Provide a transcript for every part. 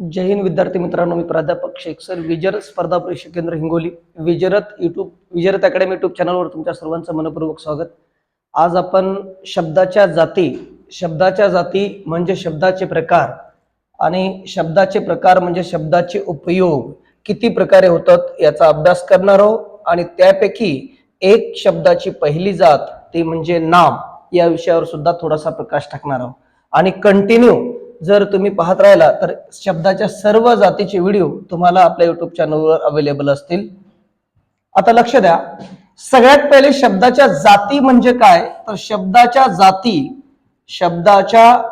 जय हिंद विद्यार्थी मित्रांनो मी प्राध्यापक शेख सर विजर स्पर्धा परीक्षा केंद्र Hingoli Vijarat YouTube Vijarat academy YouTube चॅनलवर तुमच्या सर्वांचं मनपूर्वक स्वागत. आज आपण शब्दाच्या जाती शब्दाच्या जाती म्हणजे शब्दाचे प्रकार आणि शब्दाचे प्रकार म्हणजे शब्दाचे उपयोग किती प्रकारे होतात याचा अभ्यास करणार आहोत आणि त्यापैकी एक शब्दाची पहिली जात ती म्हणजे नाम या विषयावर सुद्धा थोडासा प्रकाश टाकणार आहोत. आणि कंटिन्यू जर तुम्ही पाहत राहिला तर शब्दाच्या सर्व जातीचे व्हिडिओ तुम्हाला आपल्या युट्यूब चॅनलवर अवेलेबल असतील. आता लक्ष द्या. सगळ्यात पहिले शब्दाच्या जाती म्हणजे काय? तर शब्दाच्या जाती शब्दाच्या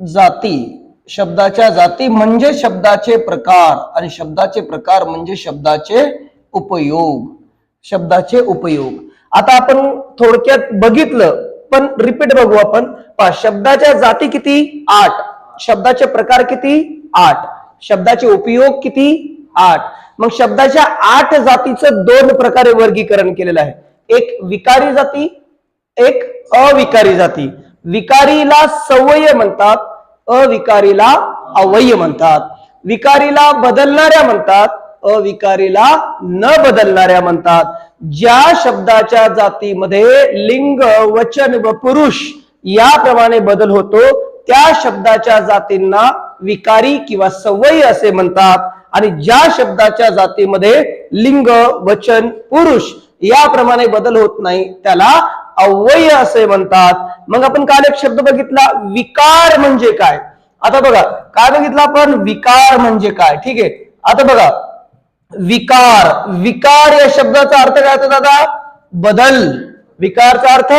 जाती शब्दाच्या जाती म्हणजे शब्दाचे प्रकार आणि शब्दाचे प्रकार म्हणजे शब्दाचे उपयोग. शब्दाचे उपयोग. आता आपण थोडक्यात बघितलं पण रिपीट बघू आपण. शब्दाच्या जाती किती? आठ. शब्दाचे प्रकार किती? आठ. शब्दाचे उपयोग किती? आठ. मग शब्दाच्या आठ जातीचं दोन प्रकारे वर्गीकरण केलेलं आहे. एक विकारी जाती एक अविकारी जाती. विकारीला सवय म्हणतात अविकारीला अवय म्हणतात. विकारीला बदलणाऱ्या म्हणतात अविकारीला न बदलणाऱ्या म्हणतात. ज्या शब्दाच्या जातीमध्ये लिंग वचन व पुरुष याप्रमाणे बदल होतो त्या शब्दाच्या जातींना विकारी किंवा सवयी असे म्हणतात. आणि ज्या शब्दाच्या जातीमध्ये लिंग वचन पुरुष याप्रमाणे बदल होत नाही त्याला अव्यय असे म्हणतात. मग आपण काल एक शब्द बघितला विकार म्हणजे काय? आता बघा काय बघितलं आपण विकार म्हणजे काय? ठीक आहे? आता बघा विकार. विकार या शब्दाचा अर्थ काय होतो दादा? बदल. विकारचा अर्थ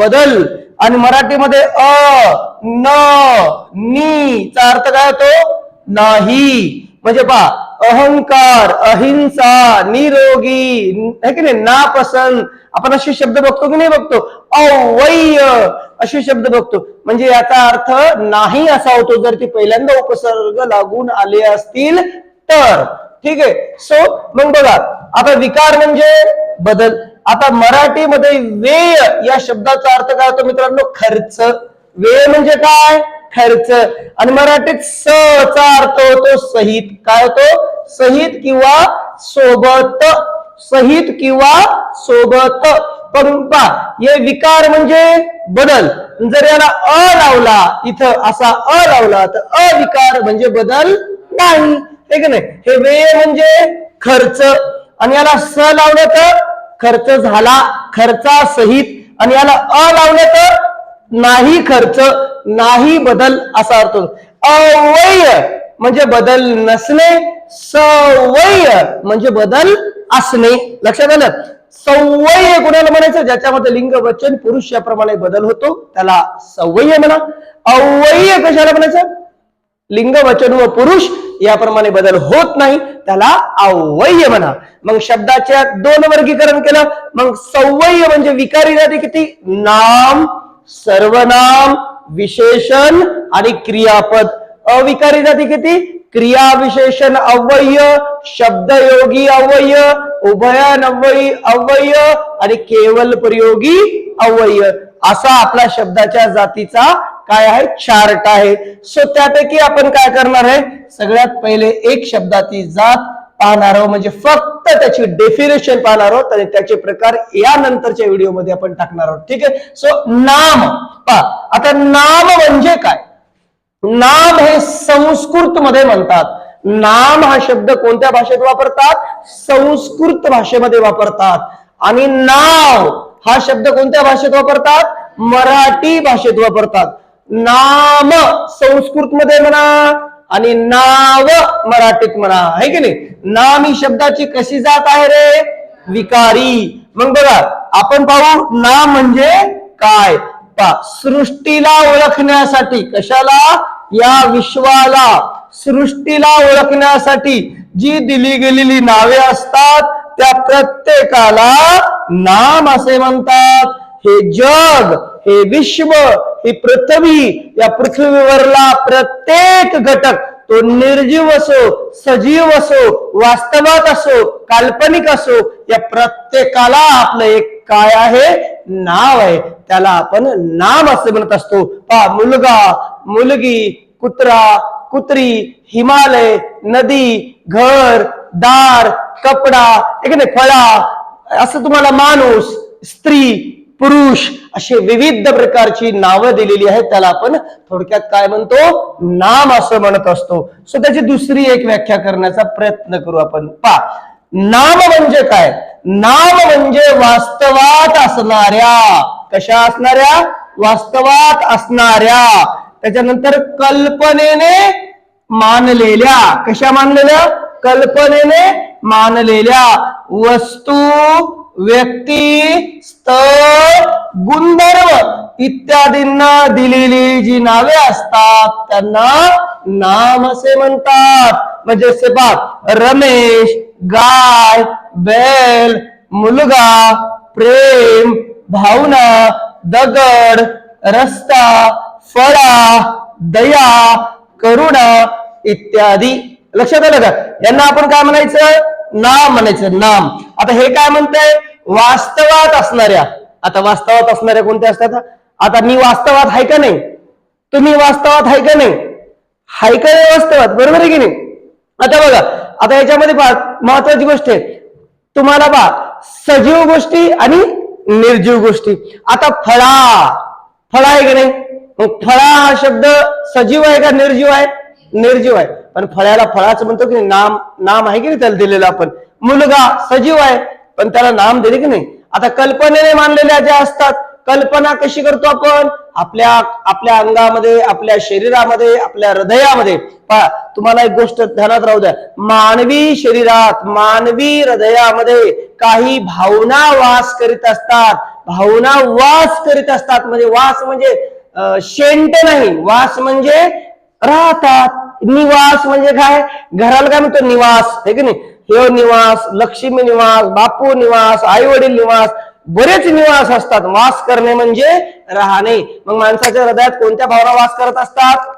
बदल. आणि मराठीमध्ये अ न नी चा अर्थ काय होतो? नाही. म्हणजे पहा अहंकार अहिंसा निरोगी है की नाही? नापसंत आपण असे शब्द बघतो की नाही बघतो? अवय्य असे शब्द बघतो. म्हणजे याचा अर्थ नाही असा होतो. जर ती पहिल्यांदा उपसर्ग लागून आले असतील तर. ठीक आहे? सो मग बघा आता विकार म्हणजे बदल. आता मराठीमध्ये वेय या शब्दाचा अर्थ काय होतो मित्रांनो? खर्च. वेळ म्हणजे काय? खर्च. आणि मराठीत स चा अर्थ होतो सहित. काय होतो? सहित किंवा सोबत. सहित किंवा सोबत. पण पा हे विकार म्हणजे बदल. जर याला अ लावला इथं असा अ लावला तर अविकार म्हणजे बदल नाही. ठीक की नाही? हे व्यय म्हणजे खर्च. आणि याला स लावलं तर खर्च झाला खर्चा सहित. आणि याला अ लावलं तर नाही खर्च नाही बदल असा अर्थ अवय म्हणजे बदल नसणे सवय म्हणजे बदल असणे. लक्षात आलं? सवय कोणाला म्हणायचं? ज्याच्यामध्ये लिंग वचन पुरुष याप्रमाणे बदल होतो त्याला सवय म्हणा. अवय कशाला म्हणायचं? लिंग वचन व पुरुष याप्रमाणे बदल होत नाही. त्याला अवय्य म्हणा. मग शब्दाच्या दोन वर्गीकरण केलं. मग सवय्य म्हणजे विकारी जाती किती? नाम सर्वनाम विशेषण आणि क्रियापद. अविकारी जाती किती? क्रिया विशेषण अव्यय शब्दयोगी अव्यय उभयन अव्ययी अव्यय आणि केवल प्रयोगी अव्यय. असा आपला शब्दाच्या जातीचा काय आहे? चार्ट आहे. सो त्यापैकी आपण काय करणार आहे? सगळ्यात पहिले एक शब्दाची जात पाहणार आहोत. म्हणजे फक्त त्याची डेफिनेशन पाहणार आहोत आणि त्याचे प्रकार यानंतरच्या व्हिडिओमध्ये आपण टाकणार आहोत. ठीक आहे? सो नाम पा आता नाम म्हणजे काय? नाम हे संस्कृत मध्ये म्हणतात. नाम हा शब्द कोणत्या भाषेत वापरतात? संस्कृत भाषेमध्ये वापरतात. आणि नाव हा शब्द कोणत्या भाषेत वापरतात? मराठी भाषेत वापरतात. नाम संस्कृत मध्ये म्हणा आणि नाव मराठीत म्हणा आहे की नाही? नाम ही शब्दाची कशी जात आहे रे? विकारी. मग बघा आपण पाहू नाम म्हणजे काय? पा सृष्टीला ओळखण्यासाठी. कशाला? या विश्वाला. सृष्टीला ओळखण्यासाठी जी दिली गेलेली नावे असतात त्या प्रत्येकाला नाम असे म्हणतात. हे जग हे विश्व ही पृथ्वी या पृथ्वीवरला प्रत्येक घटक तो निर्जीव असो सजीव असो वास्तवात असो काल्पनिक असो या प्रत्येकाला आपलं एक काय आहे? नाव आहे. त्याला आपण नाम असे म्हणत असतो. पहा मुलगा मुलगी कुत्रा कुत्री हिमालय नदी घर दार कपडा एक नाही फळा असं तुम्हाला माणूस स्त्री पुरुष असे विविध प्रकारची नावं दिलेली आहेत. त्याला आपण थोडक्यात काय म्हणतो? नाम असं म्हणत असतो. सो त्याची दुसरी एक व्याख्या करण्याचा प्रयत्न करू आपण. पा नाम म्हणजे काय? नाम म्हणजे वास्तवात असणाऱ्या. कशा असणाऱ्या? वास्तवात असणाऱ्या. त्याच्यानंतर कल्पनेने मानलेल्या. कशा मानलेल्या? कल्पनेने मानलेल्या वस्तू व्यक्ती स्थळ गुणधर्म इत्यादींना दिलेली जी नावे असतात त्यांना नाम असे म्हणतात. म्हणजे असे बाप रमेश गाय बैल मुलगा प्रेम भावना दगड रस्ता फळा दया करुणा इत्यादी. लक्षात आलं का? यांना आपण काय म्हणायचं? नाम म्हणायचं नाम. आता हे काय म्हणतंय? वास्तवात असणाऱ्या. आता वास्तवात असणाऱ्या कोणत्या असतात? आता मी वास्तवात आहे का नाही? तुम्ही वास्तवात आहे का नाही? हाय का नाही वास्तवात? बरोबर आहे की नाही? आता बघा आता याच्यामध्ये पहा महत्वाची गोष्ट आहे. तुम्हाला पहा सजीव गोष्टी आणि निर्जीव गोष्टी. आता फळा. फळा आहे की नाही? मग फळा हा शब्द सजीव आहे का निर्जीव आहे? निर्जीव आहे. पण फळ्याला फळाचं म्हणतो की नाम नाम आहे की नाही त्याला दिलेलं आपण. मुलगा सजीव आहे पण त्याला नाम दिले की नाही. आता कल्पनेने मानलेल्या ज्या असतात कल्पना कशी करतो आपण? आपल्या आपल्या अंगामध्ये आपल्या शरीरामध्ये आपल्या हृदयामध्ये. पहा तुम्हाला एक गोष्ट ध्यानात राहू द्या. मानवी शरीरात मानवी हृदयामध्ये काही भावना वास करीत असतात. भावना वास करीत असतात. म्हणजे वास म्हणजे शेंट नाही. वास म्हणजे राहतात. निवास म्हणजे काय? घराला काय म्हणतो? निवास. हे की नाही? हे निवास लक्ष्मी निवास बापू निवास आई वडील निवास बरेच निवास असतात. वास करणे म्हणजे राहणे. मग माणसाच्या हृदयात कोणत्या भावना वास करत असतात?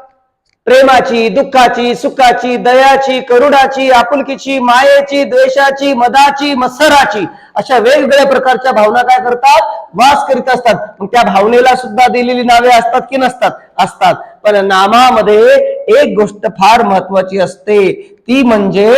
प्रेमाची दुःखाची सुखाची दयाची करुणाची आपुलकीची मायेची द्वेषाची मदाची मत्सराची अशा वेगवेगळ्या प्रकारच्या भावना काय करतात? वास करीत असतात. मग त्या भावनेला सुद्धा दिलेली नावे असतात की नसतात? असतात. पण नामामध्ये एक गोष्ट फार महत्वाची असते ती म्हणजे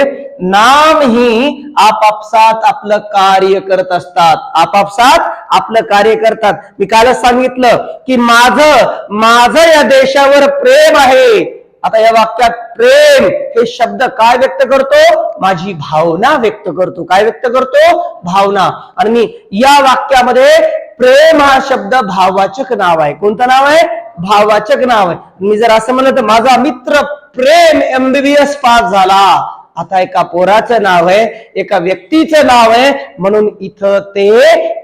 नाम ही आपापसात आपलं कार्य करत असतात. आपापसात आपलं कार्य करतात. मी कालच सांगितलं की माझं माझं या देशावर प्रेम आहे. आता या वाक्यात प्रेम हे शब्द काय व्यक्त करतो? माझी भावना व्यक्त करतो. काय व्यक्त करतो? भावना. आणि मी या वाक्यामध्ये प्रेम हा शब्द भाववाचक नाव आहे. कोणतं नाव आहे? भाववाचक नाव आहे. मी जर असं म्हणलं तर माझा मित्र प्रेम एमबीबीएस पास झाला. आता एका पोराचं नाव आहे एका व्यक्तीचं नाव आहे. म्हणून इथं ते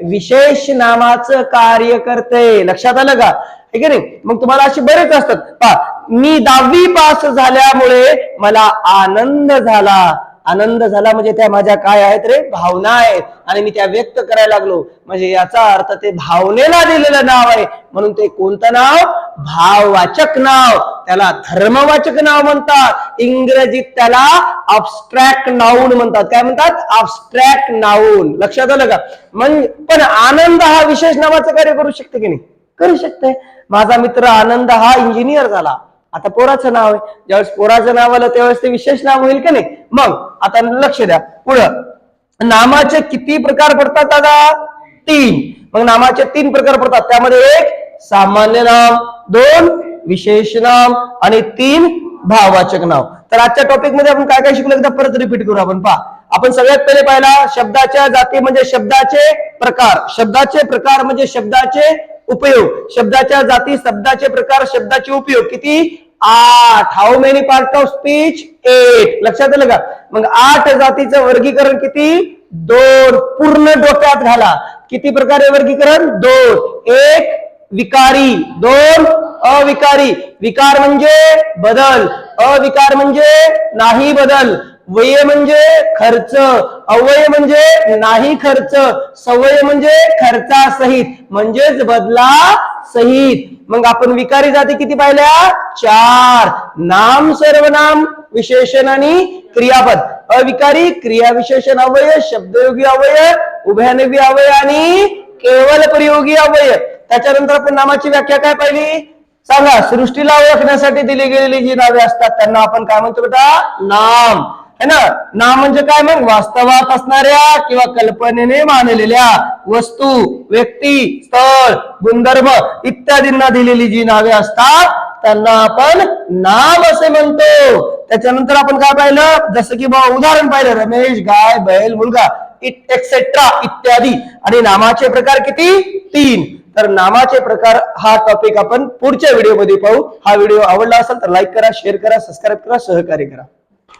विशेष नामाचं कार्य करते. लक्षात आलं का? हे आहे नाही? मग तुम्हाला असे बरेच असतात. पा मी दहावी पास झाल्यामुळे मला आनंद झाला. आनंद झाला म्हणजे त्या माझ्या काय आहेत रे? भावना आहेत. आणि मी त्या व्यक्त करायला लागलो. म्हणजे याचा अर्थ ते भावनेला दिलेलं नाव आहे. म्हणून ते कोणतं नाव? भाववाचक नाव. त्याला धर्मवाचक नाव म्हणतात. इंग्रजीत त्याला अबस्ट्रॅक्ट नाऊन म्हणतात. काय म्हणतात? अबस्ट्रॅक्ट नाऊन लक्षात आलं का? म्हणजे पण आनंद हा विशेष नावाचं कार्य करू शकते की नाही? करू शकते. माझा मित्र आनंद हा इंजिनियर झाला. आता पोराचं नाव आहे. ज्यावेळेस पोराचं नाव आलं त्यावेळेस ते विशेष नाव होईल का नाही? मग आता लक्ष द्या. पुढं. नामाचे किती प्रकार पडतात दादा? तीन. मग नामाचे तीन प्रकार पडतात. त्यामध्ये एक सामान्य नाम. दोन विशेष नाम. आणि तीन भाववाचक नाव. तर आजच्या टॉपिकमध्ये आपण काय काय शिकलो एकदा परत रिपीट करू आपण. पहा. आपण सगळ्यात पहिले पाहिला शब्दाच्या जाती म्हणजे शब्दाचे प्रकार. शब्दाचे प्रकार म्हणजे शब्दाचे उपयोग. शब्दाच्या जाती शब्दाचे प्रकार शब्दाचे उपयोग. किती? आठ. How many part of speech eight लक्षात आलं का? मग आठ जातीचं वर्गीकरण किती? दोन. पूर्ण डोक्यात घाला. किती प्रकारे वर्गीकरण? दोन. एक विकारी. दोन अविकारी. विकार म्हणजे बदल. अविकार म्हणजे नाही बदल. वय म्हणजे खर्च अवय म्हणजे नाही खर्च सवय म्हणजे खर्चासहित म्हणजेच बदला सहित मग आपण विकारी जाती किती पाहिल्या? चार. नाम सर्वनाम विशेषण आणि क्रियापद. अविकारी क्रिया विशेषण अवय शब्दयोगी अवय उभयानवी अवय आणि केवल प्रयोगी अवय. त्याच्यानंतर आपण नामाची व्याख्या काय पाहिली? सांगा सृष्टीला ओळखण्यासाठी दिली गेलेली जी नावे असतात त्यांना आपण काय म्हणतो बेटा? नाम. है ना? नाम म्हणजे काय मग? वास्तवात असणाऱ्या किंवा कल्पनेने मानलेल्या वस्तू व्यक्ती स्थळ गुणधर्म इत्यादींना दिलेली जी नावे असतात त्यांना आपण नाम असे म्हणतो. त्याच्यानंतर आपण काय पाहिलं? जसं की बा उदाहरण पाहिलं रमेश गाय बैल मुलगा एक्सेट्रा इत्यादी. आणि नामाचे प्रकार किती? तीन. तर नामाचे प्रकार हा टॉपिक आपण पुढच्या व्हिडिओमध्ये पाहू. हा व्हिडिओ आवडला असेल तर लाईक करा शेअर करा सबस्क्राईब करा सहकार्य करा.